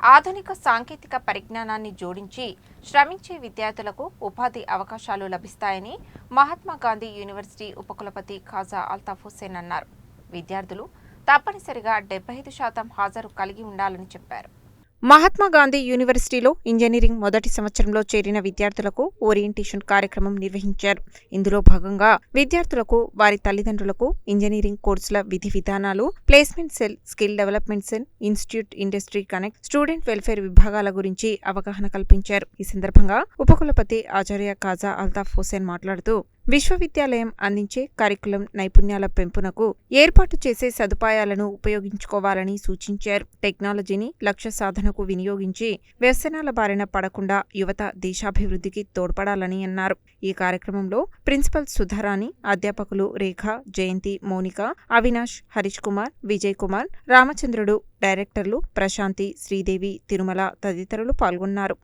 ఆధునిక సాంకేతిక పరిజ్ఞానాన్ని జోడించి శ్రమించే విద్యార్థులకు ఉపాధి అవకాశాలు లభిస్తాయని మహాత్మా గాంధీ యూనివర్సిటీ ఉపకులపతి ఖాజా అల్తాఫ్ హుస్సేన్ అన్నారు. విద్యార్థులు తప్పనిసరిగా డెబ్బై ఐదు శాతం హాజరు కలిగి ఉండాలని చెప్పారు. మహాత్మా గాంధీ యూనివర్సిటీలో ఇంజనీరింగ్ మొదటి సంవత్సరంలో చేరిన విద్యార్థులకు ఓరియంటేషన్ కార్యక్రమం నిర్వహించారు. ఇందులో భాగంగా విద్యార్థులకు వారి తల్లిదండ్రులకు ఇంజనీరింగ్ కోర్సుల విధి విధానాలు placement cell skill development cell institute industry connect student welfare విభాగాల గురించి అవగాహన కల్పించారు. ఈ సందర్భంగా ఉపకులపతి ఆచార్య కాజా అల్తాఫ్ హుసేన్ మాట్లాడుతూ విశ్వవిద్యాలయం అందించే కరికులం నైపుణ్యాల పెంపునకు ఏర్పాటు చేసే సదుపాయాలను ఉపయోగించుకోవాలని సూచించారు. టెక్నాలజీని లక్ష్య సాధనకు వినియోగించి వ్యసనాల బారిన పడకుండా యువత దేశాభివృద్ధికి తోడ్పడాలని అన్నారు. ఈ కార్యక్రమంలో ప్రిన్సిపల్ సుధారాణి అధ్యాపకులు రేఖ జయంతి మౌనిక అవినాష్ హరీష్ కుమార్ విజయ్ కుమార్ రామచంద్రుడు డైరెక్టర్లు ప్రశాంతి శ్రీదేవి తిరుమల తదితరులు పాల్గొన్నారు.